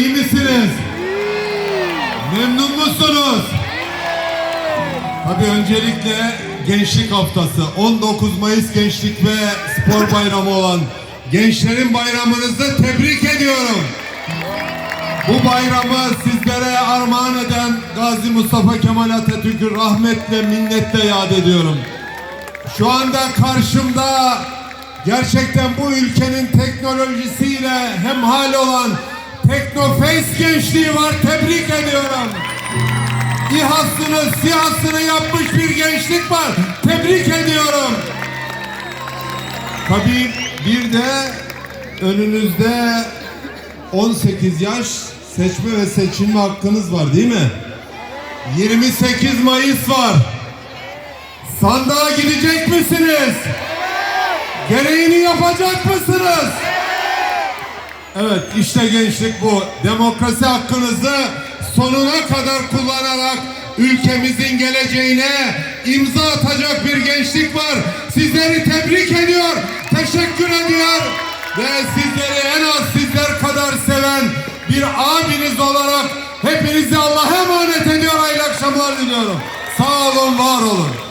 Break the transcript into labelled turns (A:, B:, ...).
A: iyi misiniz? Memnun musunuz? Tabii öncelikle Gençlik Haftası 19 Mayıs Gençlik ve Spor Bayramı olan Gençlerin Bayramınızı tebrik ediyorum. Bu bayramı sizlere armağan eden Gazi Mustafa Kemal Atatürk'ü rahmetle minnetle yad ediyorum. Şu anda karşımda gerçekten bu ülkenin teknolojisiyle hemhal olan Teknoface gençliği var. Tebrik ediyorum. İHA'sını, SİHA'sını yapmış bir gençlik var. Tebrik ediyorum. Tabii bir de önünüzde 18 yaş seçme ve seçilme hakkınız var değil mi? 28 Mayıs var. Sandığa gidecek misiniz? Gereğini yapacak mısınız? Evet işte gençlik bu. Demokrasi hakkınızı sonuna kadar kullanarak ülkemizin geleceğine imza atacak bir gençlik var. Sizleri tebrik ediyor, teşekkür ediyor ve sizleri en az sizler kadar seven bir abiniz olarak hepinizi Allah'a emanet ediyor. Hayırlı akşamlar diliyorum. Sağ olun, var olun.